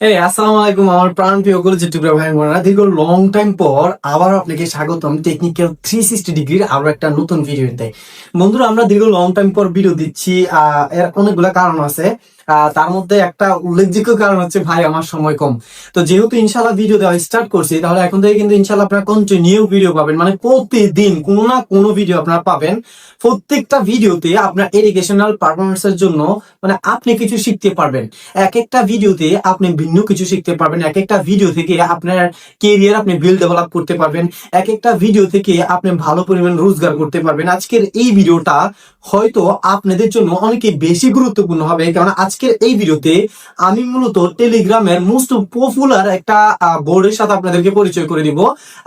এই আসসালামু আলাইকুম আমার প্রাণ প্রিয় কলেজ চিত্রগ্রাম ভাই বোনেরা। দীর্ঘ লং টাইম পর আবার আপনাকে স্বাগতম টেকনিক্যাল থ্রি সিক্সটি ডিগ্রির আরও একটা নতুন ভিডিওতে বন্ধুরা আমরা দীর্ঘ লং টাইম পর ভিডিও দিচ্ছি আহ, এর অনেকগুলো কারণ আছে। তার মধ্যে একটা উল্লেখযোগ্য কারণ হচ্ছে, ভাই, আমার সময় কম। তো যেহেতু ইনশাল্লাহ ভিডিও দেওয়া স্টার্ট করছি, তাহলে এখন থেকে কিন্তু ইনশাল্লাহ আপনারা কন্টিনিউ ভিডিও পাবেন। মানে প্রতিদিন কোনো না কোনো ভিডিও আপনারা পাবেন। প্রত্যেকটা ভিডিওতে আপনার এডুকেশনাল পারফরমেন্সের জন্য মানে আপনি কিছু শিখতে পারবেন। এক একটা ভিডিওতে আপনি ভিন্ন কিছু শিখতে পারবেন। এক একটা ভিডিও থেকে আপনার কেরিয়ার আপনি বিল্ড ডেভেলপ করতে পারবেন। এক একটা ভিডিও থেকে আপনি ভালো পরিমাণ রোজগার করতে পারবেন। আজকের এই ভিডিওটা হয়তো আপনাদের জন্য অনেকে বেশি গুরুত্বপূর্ণ হবে কারণ আজকের এই ভিডিওতে আমি মূলত টেলিগ্রামের মোস্ট পপুলার একটা বোর্ডের সাথে আপনাদেরকে পরিচয় করে দিব।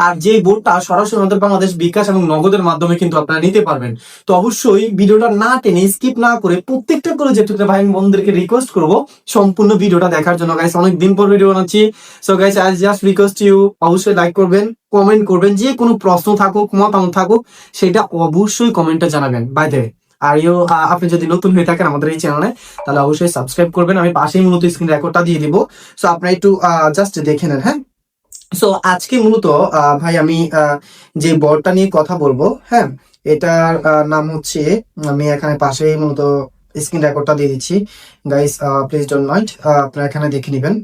আর যে বোর্ডটা সরাসরি আমাদের বাংলাদেশ বিকাশ এবং নগদের মাধ্যমে কিন্তু আপনারা নিতে পারবেন। তো অবশ্যই ভিডিওটা না টেনে স্কিপ না করে প্রত্যেকটা করে যে ভাই বোনদেরকে রিকোয়েস্ট করব। সম্পূর্ণ ভিডিওটা দেখার জন্য গাইস অনেক দিন পর ভিডিও বানাচ্ছি। So guys I just request you অবশ্যই লাইক করবেন। কমেন্ট করবেন, যে কোনো প্রশ্ন থাকুক, মতামত থাকুক, সেটা অবশ্যই কমেন্টে জানাবেন। বাই দ্য আর ইউ আপনি যদি নতুন হয়ে থাকেন আমাদের এই চ্যানেলে তাহলে অবশ্যই সাবস্ক্রাইব করবেন। আমি পাশেই মূলত স্ক্রিন রেকর্ডটা দিয়ে দিব। সো আপনারা একটু জাস্ট দেখে নেন হ্যাঁ? সো আজকে মূলত ভাই, আমি যে বোর্ডটা নিয়ে কথা বলব হ্যাঁ এটার নাম হচ্ছে, আমি এখানে পাশেই মূলত স্ক্রিন রেকর্ডটা দিয়ে দিচ্ছি। গাইস প্লিজ ডোন্ট মাইন্ড আপনারা এখানে দেখে নেবেন।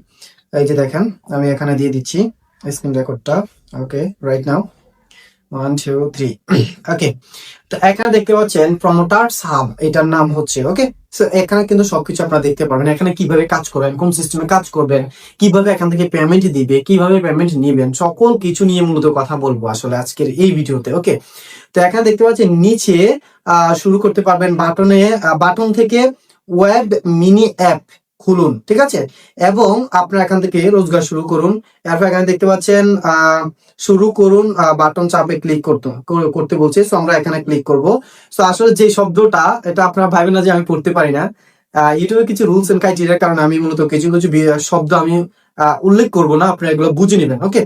এই যে দেখেন, আমি এখানে দিয়ে দিচ্ছি। স্ক্রিন রেকর্ডটা okay right now one two three okay তো এখানে দেখতে পাচ্ছেন প্রমোটার সাব এটার নাম হচ্ছে ওকে এখানে কিন্তু সবকিছু আপনারা দেখতে পারবেন। এখানে কীভাবে কাজ করবেন, কোন সিস্টেমে কাজ করবেন, কীভাবে এখান থেকে পেমেন্ট দিবে, কীভাবে পেমেন্ট নেবেন, সকল কিছু নিয়ে মূলত কথা বলব আসলে আজকের এই ভিডিওতে ওকে তো এখানে দেখতে পাচ্ছেন নিচে শুরু করতে পারবেন বাটনে বাটন থেকে ওয়েব মিনি অ্যাপ খুলুন, ঠিক আছে? এবং আপনারা এখান থেকে রোজগার শুরু করুন। এরপর এখানে দেখতে পাচ্ছেন শুরু করুন বাটন চাপে ক্লিক করতে করতে বলছে সো আমরা এখানে ক্লিক করব। সো আসলে যে শব্দটা, এটা আপনারা ভাবেন না যে আমি পড়তে পারি না। ইউটিউবে কিছু রুলস এন্ড ক্রাইটেরিয়ার কারণে আমি মূলত কিছু কিছু শব্দ আমি উল্লেখ করব না, আপনারা এগুলো বুঝে নেবেন ওকে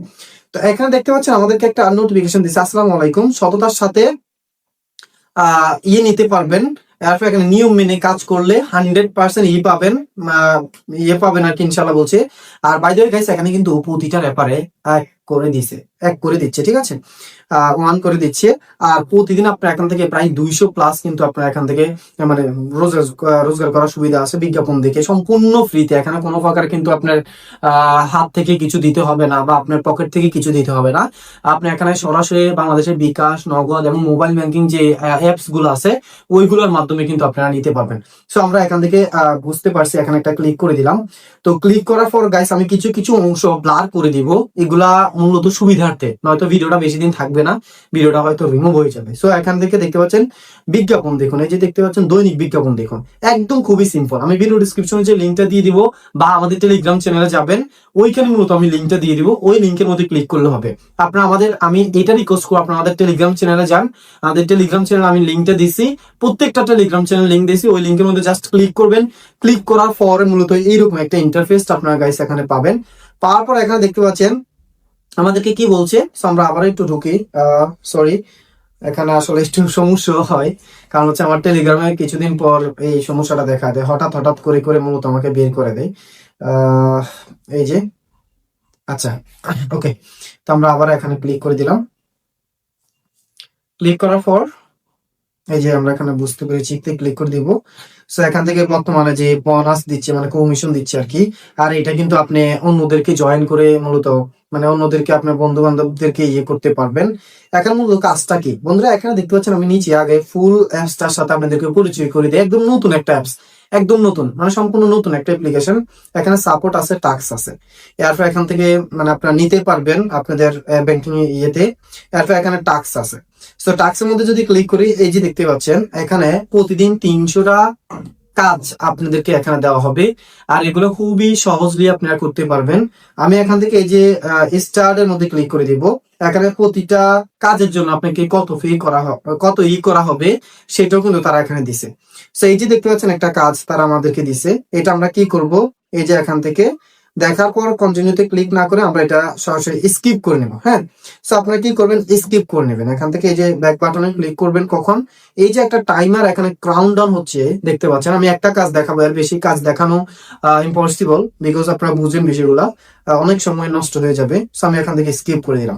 তো এখানে দেখতে পাচ্ছেন, আমাদেরকে একটা নোটিফিকেশন দিচ্ছে আসসালামু আলাইকুম, সততার সাথে ইয়ে নিতে পারবেন এরপর এখানে নিয়ম মেনে কাজ করলে হান্ড্রেড পার্সেন্ট ই পাবেন ইয়ে পাবেন আর কি ইনশাল্লাহ বলছে। আর বাইদ দ্য এখানে কিন্তু প্রতিটা ব্যাপারে করে দিছে। এক করে দিচ্ছে, ঠিক আছে? ওয়ান করে দিচ্ছে। আর প্রতিদিন আপনার এখান থেকে প্রায় দুইশো প্লাস কিন্তু আপনার এখান থেকে মানে রোজগার রোজগার করার সুবিধা আছে বিজ্ঞাপন দেখে। সম্পূর্ণ ফ্রিতে এখানে কোনো প্রকার কিন্তু আপনার হাত থেকে কিছু দিতে হবে না বা আপনার পকেট থেকে কিছু দিতে হবে না। আপনি এখানে সরাসরি বাংলাদেশের বিকাশ, নগদ এবং মোবাইল ব্যাংকিং যে অ্যাপসগুলো আছে, ওইগুলোর মাধ্যমে কিন্তু আপনারা নিতে পারবেন। সো আমরা এখান থেকে বুঝতে পারছি, এখানে একটা ক্লিক করে দিলাম। তো ক্লিক করার পর গাইস আমি কিছু কিছু অংশ ব্লার করে দিব। এগুলা মূলত সুবিধার্থে, নয়তো ভিডিওটা বেশি দিন থাকবে না, ভিডিওটা হয়তো রিমুভ হয়ে যাবে। সো এখান থেকে দেখতে পাচ্ছেন বিজ্ঞাপন দেখুন। এই যে দেখতে পাচ্ছেন দৈনিক বিজ্ঞাপন দেখুন। একদম খুবই সিম্পল আমি ভিডিও ডিসক্রিপশনে যে লিঙ্কটা দিয়ে দিব বা আমাদের টেলিগ্রাম চ্যানেলে যাবেন, ওইখানে মূলত আমি লিঙ্কটা দিয়ে দিব। ওই লিঙ্কের মধ্যে ক্লিক করলে হবে। আপনারা আমাদের, আমি এটা রিকোয়েস্ট করব, আপনারা আমাদের টেলিগ্রাম চ্যানেলে যান। আমাদের টেলিগ্রাম চ্যানেল আমি লিঙ্কটা দিছি। প্রত্যেকটা টেলিগ্রাম চ্যানেল লিঙ্ক দিছি। ওই লিঙ্কের মধ্যে জাস্ট ক্লিক করবেন। ক্লিক করার পরে মূলত এইরকম একটা ইন্টারফেস আপনারা গাইস এখানে পাবেন। পাওয়ার পর এখানে দেখতে পাচ্ছেন আমাদেরকে কি বলছে? আমরা আবার একটু ঢুকি। সরি এখানে আসলে একটু সমস্যা হয়। কারণ হচ্ছে আমার টেলিগ্রামে কিছুদিন পর এই সমস্যাটা দেখা দেয়। হঠাৎ হঠাৎ করে করে মূলত আমাকে বের করে দেয়। এই যে আচ্ছা ওকে তো আমরা আবার এখানে ক্লিক করে দিলাম। ক্লিক করার পর এই যে আমরা এখানে বুঝতে পেরেছি ক্লিক করে দিব। সো এখান থেকে বর্তমানে যে বোনাস দিচ্ছে মানে কমিশন দিচ্ছে আর কি, আর এটা কিন্তু আপনি অন্যদেরকে জয়েন করে মূলত মানে অন্যদেরকে আপনার বন্ধু বান্ধবদেরকে ইয়ে করতে পারবেন। এখন মূলত কাজটা কি? বন্ধুরা, এখানে দেখতে পাচ্ছেন আমি নিচে আগে ফুল অ্যাপসটার সাথে আপনাদেরকে পরিচয় করে দিই। একদম নতুন একটা অ্যাপস একদম নতুন মানে সম্পূর্ণ নতুন একটা অ্যাপ্লিকেশন এখানে সাপোর্ট আছে টাক্স আছে। এরপর এখান থেকে মানে আপনারা নিতে পারবেন আপনাদের ব্যাংকিং ইয়েতে। এরপর এখানে টাক্স আছে। তো টাক্সের মধ্যে যদি ক্লিক করি, এই যে দেখতে পাচ্ছেন, এখানে প্রতিদিন তিনশোটা কাজ আপনাদেরকে এখানে দেওয়া হবে। আর এগুলো খুবই সহজলি আপনারা করতে পারবেন। আমি এখান থেকে এই যে স্টার এর মধ্যে ক্লিক করে দিব। এখানে প্রতিটা কাজের জন্য আপনাকে কত ফি করা কত ই করা হবে সেটাও কিন্তু তারা এখানে দিছে। তো এই যে দেখতে পাচ্ছেন একটা কাজ তারা আমাদেরকে দিছে। এটা আমরা কি করব? এই যে এখান থেকে দেখার পর কন্টিনিউতে ক্লিক না করে আমরা এটা সরাসরি স্কিপ করে নেব হ্যাঁ? সো আপনারা কি করবেন? স্কিপ করে নেবেন। এখান থেকে এই যে ব্যাক বাটনে ক্লিক করবেন কখন? এই যে একটা টাইমার এখানে ক্রাউন ডাউন হচ্ছে, দেখতে পাচ্ছেন? আমি একটা কাজ দেখাবো, এর বেশি কাজ দেখানো ইম্পসিবল বিকজ আপনারা বুঝেন বিষয়গুলা। অনেক সময় নষ্ট হয়ে যাবে। সো আমি এখান থেকে স্কিপ করে দিলাম।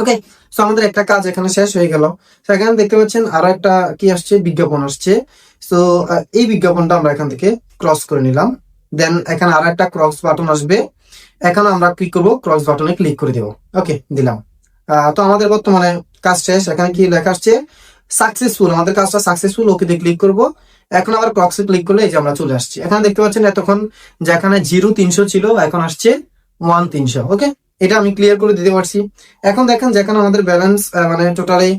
ওকে সো আমাদের একটা কাজ এখানে শেষ হয়ে গেল। সেখানে দেখতে পাচ্ছেন আরও একটা কি আসছে? বিজ্ঞাপন আসছে। সো এই বিজ্ঞাপনটা আমরা এখান থেকে ক্রস করে নিলাম। দেন এখানে আরও একটা ক্রস বাটন আসবে। এখানে আমরা কি করব ক্রস বাটনে ক্লিক করে দেব। ওকে দিলাম। তো আমাদের বর্তমানে কাজ শেষ। এখানে কি লেখা আসছে? সাকসেসফুল আমাদের কাজটা সাকসেসফুল ওকে দিয়ে ক্লিক করব। এখন আবার ক্রক্সে ক্লিক করলে এই যে আমরা চলে আসছি। এখানে দেখতে পাচ্ছেন এতক্ষণ যেখানে জিরো তিনশো ছিল, এখন আসছে ওয়ান তিনশো। ওকে এটা আমি ক্লিয়ার করে দিতে পারছি। এখন দেখেন যেখানে আমাদের ব্যালেন্স মানে টোটালি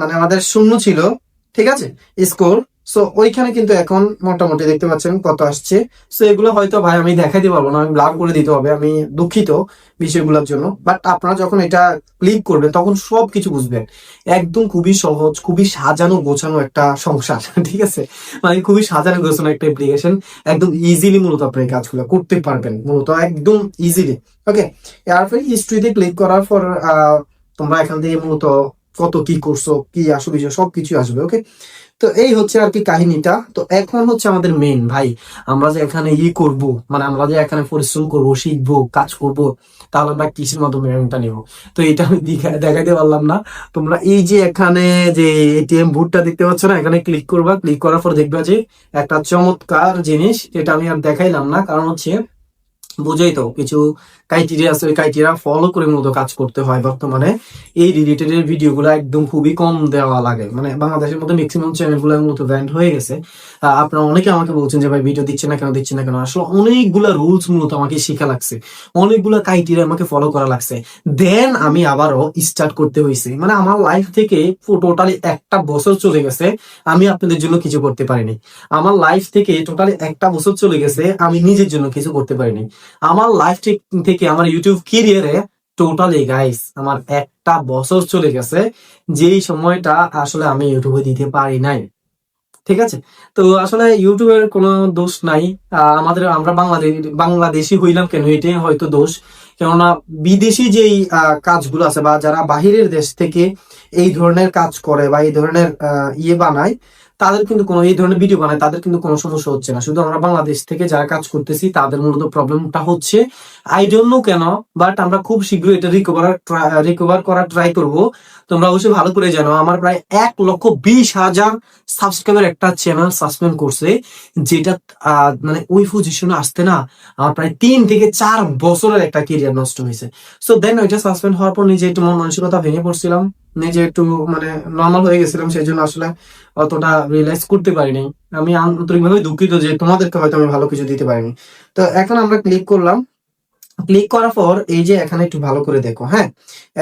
মানে আমাদের শূন্য ছিল, ঠিক আছে? স্কোর সো ওইখানে কিন্তু এখন মোটামুটি দেখতে পাচ্ছেন কত আসছে। সো এগুলো হয়তো ভাই আমি দেখাইতে পারব না, আমি ব্লার করে দিতে হবে, আমি দুঃখিত বিষয়গুলোর জন্য। বাট আপনারা যখন এটা ক্লিক করবেন, তখন সব কিছু বুঝবেন। একদম খুবই সহজ, খুবই সাজানো গোছানো একটা সংসার, ঠিক আছে? মানে খুবই সাজানো গোছানো একটা অ্যাপ্লিকেশন একদম ইজিলি মূলত আপনি কাজগুলো করতে পারবেন, মূলত একদম ইজিলি ওকে এরপরে হিস্ট্রিতে ক্লিক করার পর তোমরা এখান থেকে মূলত কত কি করছ, কি আসবে সব কিছু আসবে ওকে তো এই হচ্ছে আর কি কাহিনীটা। তো এখন হচ্ছে আমাদের মেন ভাই, আমরা যে এখানে ই করব মানে আমরা যে এখানে পরিশ্রম করব, শিখব, কাজ করব, তাহলে আমরা কিসের মাধ্যমে এমনটা নিব। তো এটা আমি দিখা- দেখাইতে পারলাম না। তোমরা এই যে এখানে যে এটিএম বুটটা দেখতে পাচ্ছ না, এখানে ক্লিক করবা। ক্লিক করার পর দেখবা যে একটা চমৎকার জিনিস এটা আমি আর দেখাইলাম না, কারণ হচ্ছে, বুঝেই তো, কিছু ক্রাইটেরিয়া আছে, ওই ক্রাইটেরিয়া ফলো করে মূলত কাজ করতে হয় বর্তমানে। এই রিলেটেড এর ভিডিওগুলো একদম খুবই কম দেওয়া লাগে। মানে বাংলাদেশের মধ্যে ম্যাক্সিমাম চ্যানেলগুলো মূলত ব্যান্ড হয়ে গেছে। আপনারা অনেকে আমাকে বলছেন যে, ভাই ভিডিও দিচ্ছে না কেন দিচ্ছে না কেন? আসলে অনেকগুলা রুলস মূলত আমাকে শেখা লাগছে। অনেকগুলা ক্রাইটেরিয়া আমাকে ফলো করা লাগছে। দেন আমি আবারও স্টার্ট করতে হয়েছে মানে আমার লাইফ থেকে টোটালি একটা বছর চলে গেছে, আমি আপনাদের জন্য কিছু করতে পারিনি। আমার লাইফ থেকে টোটালি একটা বছর চলে গেছে, আমি নিজের জন্য কিছু করতে পারিনি। আমার লাইফ থেকে আমার ইউটিউব ক্যারিয়ারে টোটালি গাইস আমার একটা বছর চলে গেছে, যেই সময়টা আসলে আমি ইউটিউবে দিতে পারি নাই। ঠিক আছে? তো আসলে ইউটিউবের কোনো দোষ নাই। আমাদের, আমরা বাংলাদেশ বাংলাদেশি হইলাম কেন? এটাই হয়তো দোষ। কেননা বিদেশি যেই কাজগুলো আছে বা যারা বাহিরের দেশ থেকে এই ধরনের কাজ করে বা এই ধরনের ইয়ে বানায় তাদের কিন্তু কোনো এই ধরনের ভিডিও বানায়, তাদের কিন্তু কোনো সমস্যা হচ্ছে না। শুধু আমরা বাংলাদেশ থেকে যারা কাজ করতেছি, তাদের মূলত প্রবলেমটা হচ্ছে আই ডোন্ট নো কেন বাট আমরা খুব শীঘ্রই এটা রিকভার রিকভার করার ট্রাই করব। তোমরা অবশ্যই ভালো করে জানো, আমার প্রায় এক লক্ষ বিশ হাজার সাবস্ক্রাইবার একটা চ্যানেল সাসপেন্ড করছে, যেটা মানে ওই পজিশনে আসতে না, আমার প্রায় তিন থেকে চার বছরের একটা কেরিয়ার নষ্ট হয়েছে। সো দেন ওইটা সাসপেন্ড হওয়ার পর নিজে একটু মন মানসিকতা ভেঙে পড়ছিলাম। নিজে একটু মানে নর্মাল হয়ে গেছিলাম সেই জন্য আসলে অতটা রিয়েলাইজ করতে পারিনি। আমি আন্তরিকভাবে দুঃখিত যে তোমাদেরকে হয়তো আমি ভালো কিছু দিতে পারিনি। তো এখন আমরা ক্লিক করলাম। ক্লিক করার পর এই যে এখানে একটু ভালো করে দেখো হ্যাঁ?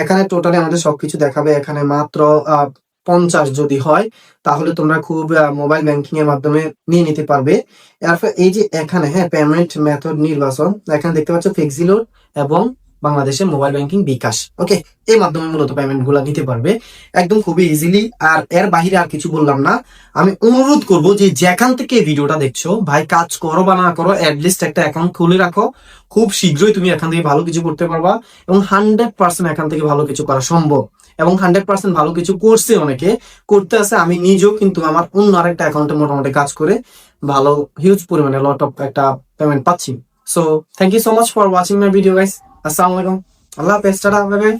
এখানে টোটালি আমাদের সবকিছু দেখাবে। এখানে মাত্র পঞ্চাশ যদি হয়, তাহলে তোমরা খুব মোবাইল ব্যাংকিং এর মাধ্যমে নিয়ে নিতে পারবে। এরপর এই যে এখানে হ্যাঁ পেমেন্ট মেথড নির্বাচন, এখানে দেখতে পাচ্ছ ফেক্সিলোর এবং বাংলাদেশের মোবাইল ব্যাংকিং বিকাশ। ওকে এই মাধ্যমে মূলত পেমেন্টগুলা নিতে পারবে। একদম খুবই ইজিলি আর এর বাহিরে আর কিছু বললাম না। আমি অনুরোধ করব যে যেখান থেকে ভিডিওটা দেখছ, ভাই কাজ করো বা না করো অ্যাটলিস্ট একটা অ্যাকাউন্ট খুলে রাখো। খুব শীঘ্রই তুমি এখান থেকে ভালো কিছু করতে পারবা এবং হান্ড্রেড পার্সেন্ট এখান থেকে ভালো কিছু করা সম্ভব। এবং হান্ড্রেড পার্সেন্ট ভালো কিছু করছে অনেকে। করতে আছে, আমি নিজেও কিন্তু আমার অন্য আরেকটা অ্যাকাউন্টে মোটামুটি কাজ করে ভালো হিউজ পরিমাণে লট অফ একটা পেমেন্ট পাচ্ছি। So thank you so much for watching my video guys আসসালামু আলাইকুম। আল্লাহ হাফেজ টাটা বাই বাই